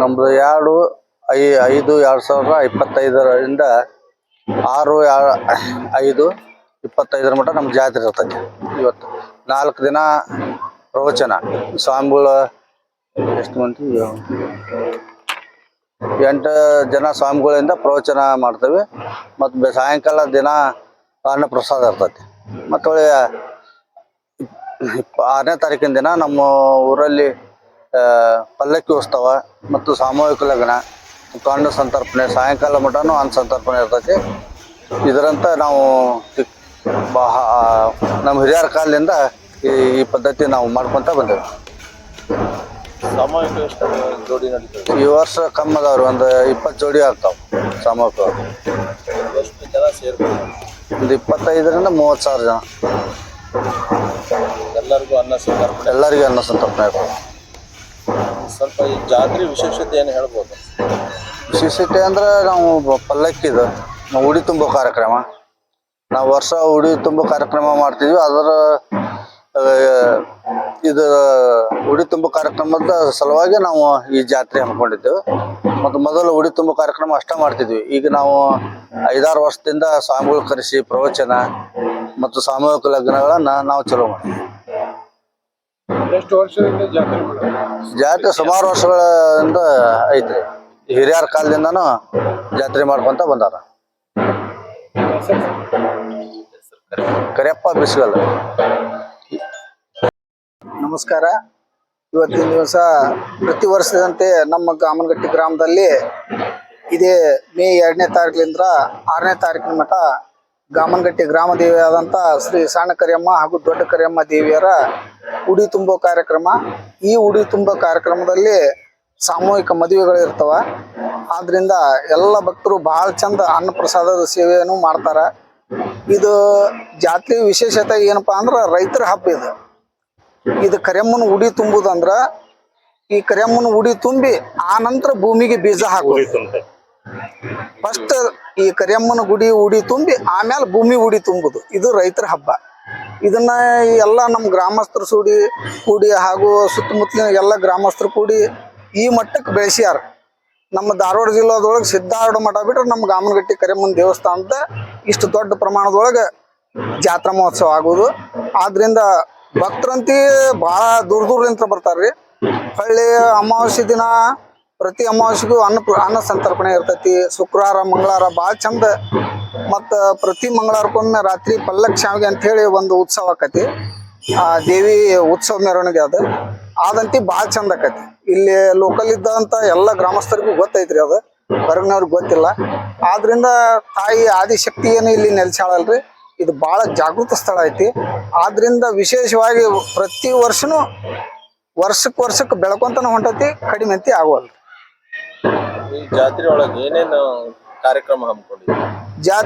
ನಮ್ದು ಎರಡು, ಐ, ಐದು ಎರಡು ಸಾವಿರದ ಇಪ್ಪತ್ತೈದರಿಂದ ಆರು ಐದು, ಇಪ್ಪತ್ತೈದರ ಮಟ್ಟ ನಮ್ಮ ಜಾತ್ರೆ ಇರ್ತೈತಿ. ಇವತ್ತು ನಾಲ್ಕು ದಿನ ಪ್ರವಚನ ಸ್ವಾಮಿಗಳ ಎಷ್ಟು ಮಂದಿ? ಎಂಟು ಜನ ಸ್ವಾಮಿಗಳಿಂದ ಪ್ರವಚನ ಮಾಡ್ತೇವೆ. ಮತ್ತು ಸಾಯಂಕಾಲ ದಿನ ಅನ್ನ ಪ್ರಸಾದ ಇರ್ತೈತಿ. ಮತ್ತು ಆರನೇ ತಾರೀಕಿನ ದಿನ ನಮ್ಮ ಊರಲ್ಲಿ ಪಲ್ಲಕ್ಕಿ ಉತ್ಸವ ಮತ್ತು ಸಾಮೂಹಿಕ ಲಗ್ನ ಮತ್ತು ಅನ್ನ ಸಂತರ್ಪಣೆ ಸಾಯಂಕಾಲ ಮಟನೂ ಅನ್ನ ಸಂತರ್ಪಣೆ ಇರ್ತೈತಿ. ಇದರಂತ ನಾವು ನಮ್ಮ ಹಿರಿಯರ ಕಾಲದಿಂದ ಈ ಈ ಪದ್ಧತಿ ನಾವು ಮಾಡ್ಕೊತ ಬಂದೇವೆ. ಸಾಮೂಹಿಕ ಜೋಡಿ ಈ ವರ್ಷ ಕಮ್ಮಿ ಅದಾವ್ರಿ ಒಂದು ಇಪ್ಪತ್ತು ಜೋಡಿ ಆಗ್ತಾವೆ ಸಾಮೂಹಿಕ ಎಷ್ಟು ಜನ ಒಂದು ಇಪ್ಪತ್ತೈದರಿಂದ ಮೂವತ್ತು ಸಾವಿರ ಜನ. ಎಲ್ಲರಿಗೂ ಅನ್ನ ಸಂತರ್ಪಣೆ. ಎಲ್ಲರಿಗೂ ಅನ್ನ ಸಂತರ್ಪಣೆ ಇರ್ತದೆ ಸ್ವಲ್ಪ ಈ ಜಾತ್ರೆ ವಿಶೇಷತೆ ಏನು ಹೇಳ್ಬೋದು? ವಿಶೇಷತೆ ಅಂದ್ರೆ ನಾವು ಪಲ್ಲಕ್ಕಿದು ನಾವು ಉಡಿ ತುಂಬೋ ಕಾರ್ಯಕ್ರಮ. ನಾವು ವರ್ಷ ಉಡಿ ತುಂಬೋ ಕಾರ್ಯಕ್ರಮ ಮಾಡ್ತಿದ್ವಿ. ಅದರ ಇದು, ಉಡಿ ತುಂಬೋ ಕಾರ್ಯಕ್ರಮದ ಸಲುವಾಗಿ ನಾವು ಈ ಜಾತ್ರೆ ಹಮ್ಮಿಕೊಂಡಿದ್ದೆವು. ಮತ್ತು ಮೊದಲು ಉಡಿ ತುಂಬೋ ಕಾರ್ಯಕ್ರಮ ಅಷ್ಟೇ ಮಾಡ್ತಿದ್ವಿ. ಈಗ ನಾವು ಐದಾರು ವರ್ಷದಿಂದ ಸ್ವಾಮಿಗಳು ಕರೆಸಿ ಪ್ರವಚನ ಮತ್ತು ಸಾಮೂಹಿಕ ಲಗ್ನಗಳನ್ನು ನಾವು ಚಲೋ ಮಾಡ್ತೀವಿ ಎಷ್ಟು ವರ್ಷದಿಂದ ಜಾತ್ರೆ ಜಾತ್ರೆ ಸುಮಾರು ವರ್ಷಗಳಿಂದ ಐತ್ರಿ. ಹಿರಿಯರ ಕಾಲದಿಂದನೂ ಜಾತ್ರೆ ಮಾಡ್ಕೊಂತ ಬಂದಾರ. ಕರಿಯಪ್ಪ ಬಿಸಿಲಲ್ಲ ನಮಸ್ಕಾರ. ಇವತ್ತಿನ ದಿವಸ ಪ್ರತಿ ವರ್ಷದಂತೆ ನಮ್ಮ ಕಾಮನಗಟ್ಟಿ ಗ್ರಾಮದಲ್ಲಿ ಇದೇ ಮೇ ಎರಡನೇ ತಾರೀಕಿನಿಂದ ಆರನೇ ತಾರೀಕಿನ ಮಠ ಗಾಮನಗಟ್ಟಿ ಗ್ರಾಮ ದೇವಿಯಾದಂಥ ಶ್ರೀ ಸಣ್ಣ ಕರಿಯಮ್ಮ ಹಾಗೂ ದೊಡ್ಡ ಕರಿಯಮ್ಮ ದೇವಿಯರ ಉಡಿ ತುಂಬೋ ಕಾರ್ಯಕ್ರಮ. ಈ ಉಡಿ ತುಂಬೋ ಕಾರ್ಯಕ್ರಮದಲ್ಲಿ ಸಾಮೂಹಿಕ ಮದುವೆಗಳು ಇರ್ತವ. ಆದ್ರಿಂದ ಎಲ್ಲ ಭಕ್ತರು ಬಹಳ ಚಂದ ಅನ್ನಪ್ರಸಾದದ ಸೇವೆಯನ್ನು ಮಾಡ್ತಾರ. ಇದು ಜಾತ್ರೆ ವಿಶೇಷತೆ ಏನಪ್ಪಾ ಅಂದ್ರೆ ರೈತರ ಹಬ್ಬ ಇದು. ಇದು ಕರಿಯಮ್ಮನ ಉಡಿ ತುಂಬುದಂದ್ರ ಈ ಕರಿಯಮ್ಮನ ಉಡಿ ತುಂಬಿ ಆ ನಂತರ ಭೂಮಿಗೆ ಬೀಜ ಹಾಕೋದು. ಫಸ್ಟ್ ಈ ಕರಿಯಮ್ಮನ ಗುಡಿ ಉಡಿ ತುಂಬಿ ಆಮೇಲೆ ಭೂಮಿ ಉಡಿ ತುಂಬುದು. ಇದು ರೈತರ ಹಬ್ಬ. ಇದನ್ನ ಎಲ್ಲ ನಮ್ಮ ಗ್ರಾಮಸ್ಥರು ಸೂಡಿ, ಕೂಡಿ ಹಾಗೂ ಸುತ್ತಮುತ್ತಲಿನ ಎಲ್ಲ ಗ್ರಾಮಸ್ಥರು ಕೂಡಿ ಈ ಮಟ್ಟಕ್ಕೆ ಬೆಳೆಸ್ಯಾರ. ನಮ್ಮ ಧಾರವಾಡ ಜಿಲ್ಲಾದೊಳಗೆ ಸಿದ್ಧಾರೂಢ ಮಠ ಬಿಟ್ರೆ ನಮ್ಮ ಗಾಮನಗಟ್ಟಿ ಕರಿಯಮ್ಮನ ದೇವಸ್ಥಾನದ ಇಷ್ಟು ದೊಡ್ಡ ಪ್ರಮಾಣದೊಳಗೆ ಜಾತ್ರಾ ಮಹೋತ್ಸವ ಆಗೋದು. ಆದ್ರಿಂದ ಭಕ್ತರಂತಿ ಭಾಳ ದೂರ ದೂರದಿಂದ ಬರ್ತಾರ್ರಿ. ಹಳ್ಳಿ ಅಮಾವಾಸ್ಯೆ ದಿನ ಪ್ರತಿ ಅಮಾವಾಸ್ಯೆಗೂ ಅನ್ನ ಅನ್ನ ಸಂತರ್ಪಣೆ ಇರ್ತೈತಿ. ಶುಕ್ರವಾರ, ಮಂಗಳವಾರ ಭಾಳ ಚಂದ. ಮತ್ತು ಪ್ರತಿ ಮಂಗಳವಾರಕ್ಕೊಮ್ಮೆ ರಾತ್ರಿ ಪಲ್ಲಕ್ ಶಾವಿಗೆ ಅಂತ ಹೇಳಿ ಒಂದು ಉತ್ಸವ ಆಕತಿ. ಆ ದೇವಿ ಉತ್ಸವ ಮೆರವಣಿಗೆ ಅದು. ಆದಂತಿ ಭಾಳ ಚಂದ ಆಕತಿ. ಇಲ್ಲಿ ಲೋಕಲ್ ಇದ್ದಂಥ ಎಲ್ಲ ಗ್ರಾಮಸ್ಥರಿಗೂ ಗೊತ್ತೈತ್ರಿ ಅದು. ಹೊರಗಿನವ್ರಿಗೆ ಗೊತ್ತಿಲ್ಲ. ಆದ್ರಿಂದ ತಾಯಿ ಆದಿಶಕ್ತಿ ಏನು ಇಲ್ಲಿ ನೆಲೆಸಾಳಲ್ರಿ. ಇದು ಭಾಳ ಜಾಗೃತ ಸ್ಥಳ ಐತಿ. ಆದ್ರಿಂದ ವಿಶೇಷವಾಗಿ ಪ್ರತಿ ವರ್ಷನೂ ವರ್ಷಕ್ಕೆ ವರ್ಷಕ್ಕೆ ಬೆಳಕೊಂತನ ಹೊಂಟತಿ, ಕಡಿಮೆ ಅಂತಿ ಆಗೋಲ್ರಿ ಈ ಜಾತ್ರೆ ಒಳಗೆ ಏನೇನು ಕಾರ್ಯಕ್ರಮ ಜಾತಿ